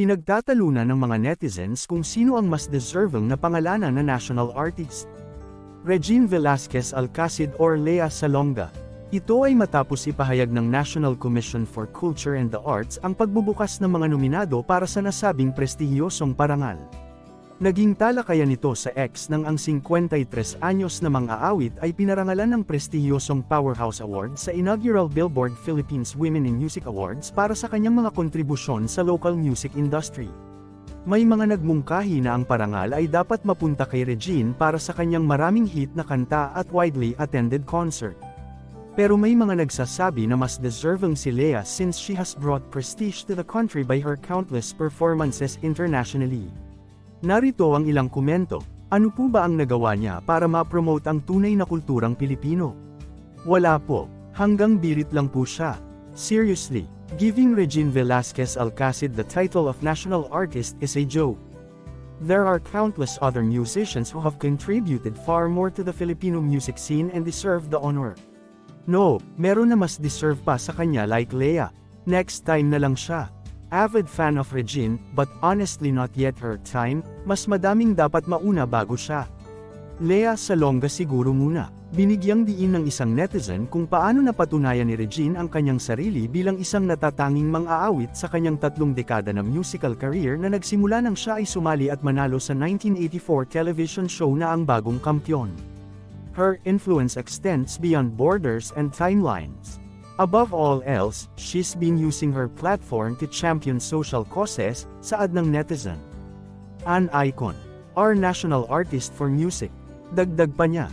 Pinagtatalunan ng mga netizens kung sino ang mas deserving na pangalanan na national artist. Regine Velasquez Alcacid or Lea Salonga. Ito ay matapos ipahayag ng National Commission for Culture and the Arts ang pagbubukas ng mga nominado para sa nasabing prestihiyosong parangal. Naging talakayan nito sa X nang ang 53 anyos na mga awit ay pinarangalan ng prestihiyosong Powerhouse Award sa inaugural Billboard Philippines Women in Music Awards para sa kanyang mga kontribusyon sa local music industry. May mga nagmungkahi na ang parangal ay dapat mapunta kay Regine para sa kanyang maraming hit na kanta at widely attended concert. Pero may mga nagsasabi na mas deserving si Lea since she has brought prestige to the country by her countless performances internationally. Narito ang ilang komento. Ano po ba ang nagawa niya para ma-promote ang tunay na kulturang Pilipino? Wala po. Hanggang birit lang po siya. Seriously, giving Regine Velasquez Alcacid the title of national artist is a joke. There are countless other musicians who have contributed far more to the Filipino music scene and deserve the honor. No, meron na mas deserve pa sa kanya like Lea. Next time na lang siya. Avid fan of Regine, but honestly not yet her time, mas madaming dapat mauna bago siya. Lea Salonga siguro muna. Binigyang diin ng isang netizen kung paano napatunayan ni Regine ang kanyang sarili bilang isang natatanging mang-aawit sa kanyang tatlong dekada na musical career na nagsimula nang siya ay sumali at manalo sa 1984 television show na ang Bagong Kampyon. Her influence extends beyond borders and timelines. Above all else, she's been using her platform to champion social causes, saad ng netizen. An icon. Our national artist for music. Dagdag pa niya,